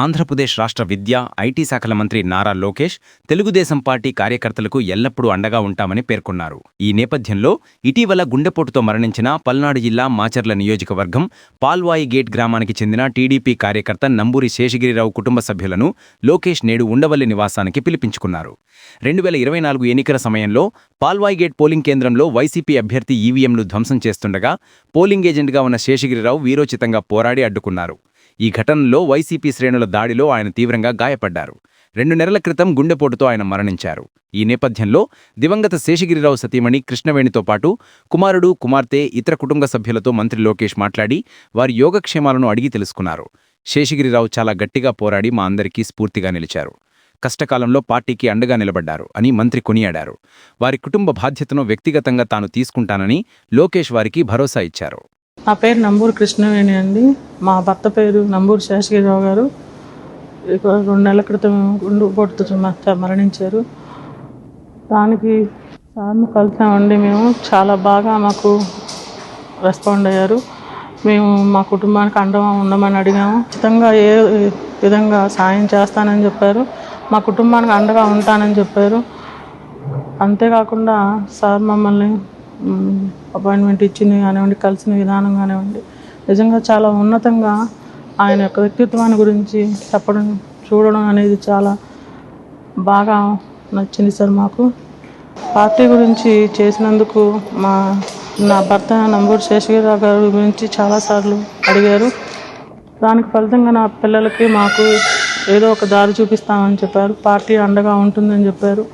ఆంధ్రప్రదేశ్ రాష్ట్ర విద్య ఐటీ శాఖల మంత్రి నారా లోకేష్ తెలుగుదేశం పార్టీ కార్యకర్తలకు ఎల్లప్పుడూ అండగా ఉంటామని పేర్కొన్నారు. ఈ నేపథ్యంలో ఇటీవల గుండెపోటుతో మరణించిన పల్నాడు జిల్లా మాచర్ల నియోజకవర్గం పాల్వాయి గేట్ గ్రామానికి చెందిన టీడీపీ కార్యకర్త నంబూరి శేషగిరిరావు కుటుంబ సభ్యులను లోకేష్ నేడు ఉండవల్లి నివాసానికి పిలిపించుకున్నారు. రెండు వేల ఇరవై నాలుగు ఎన్నికల సమయంలో పాల్వాయి గేట్ పోలింగ్ కేంద్రంలో వైసీపీ అభ్యర్థి ఈవీఎంను ధ్వంసం చేస్తుండగా పోలింగ్ ఏజెంట్గా ఉన్న శేషగిరిరావు వీరోచితంగా పోరాడి అడ్డుకున్నారు. ఈ ఘటనలో వైసీపీ శ్రేణుల దాడిలో ఆయన తీవ్రంగా గాయపడ్డారు. రెండు నెలల క్రితం గుండెపోటుతో ఆయన మరణించారు. ఈ నేపథ్యంలో దివంగత శేషగిరిరావు సతీమణి కృష్ణవేణితో పాటు కుమారుడు కుమార్తె ఇతర కుటుంబ సభ్యులతో మంత్రి లోకేష్ మాట్లాడి వారి యోగక్షేమాలను అడిగి తెలుసుకున్నారు. శేషగిరిరావు చాలా గట్టిగా పోరాడి మా అందరికీ స్ఫూర్తిగా నిలిచారు. కష్టకాలంలో పార్టీకి అండగా నిలబడ్డారు అని మంత్రి కొనియాడారు. వారి కుటుంబ బాధ్యతను వ్యక్తిగతంగా తాను తీసుకుంటానని లోకేష్ వారికి భరోసా ఇచ్చారు. నా పేరు నంబూరు కృష్ణవేణి అండి. మా భర్త పేరు నంబూరు శేషగిరిరావు గారు. రెండు నెలల క్రితం గుండు మ- మరణించారు. దానికి సార్ను కలిసామండి మేము. చాలా బాగా మాకు రెస్పాండ్ అయ్యారు. మేము మా కుటుంబానికి అండగా ఉండమని అడిగాము. ఖచ్చితంగా ఏ విధంగా సాయం చేస్తానని చెప్పారు. మా కుటుంబానికి అండగా ఉంటానని చెప్పారు. అంతేకాకుండా సార్ మమ్మల్ని అపాయింట్మెంట్ ఇచ్చింది కానివ్వండి కలిసిన విధానం కానివ్వండి. నిజంగా చాలా ఉన్నతంగా ఆయన యొక్క వ్యక్తిత్వాన్ని గురించి చెప్పడం చూడడం అనేది చాలా బాగా నచ్చింది సార్ మాకు. పార్టీ గురించి చేసినందుకు మా నా భర్త నంబూరు శేషగిరిరావు గారి గురించి చాలాసార్లు అడిగారు. దానికి ఫలితంగా నా పిల్లలకి మాకు ఏదో ఒక దారి చూపిస్తామని చెప్పారు. పార్టీ అండగా ఉంటుందని చెప్పారు.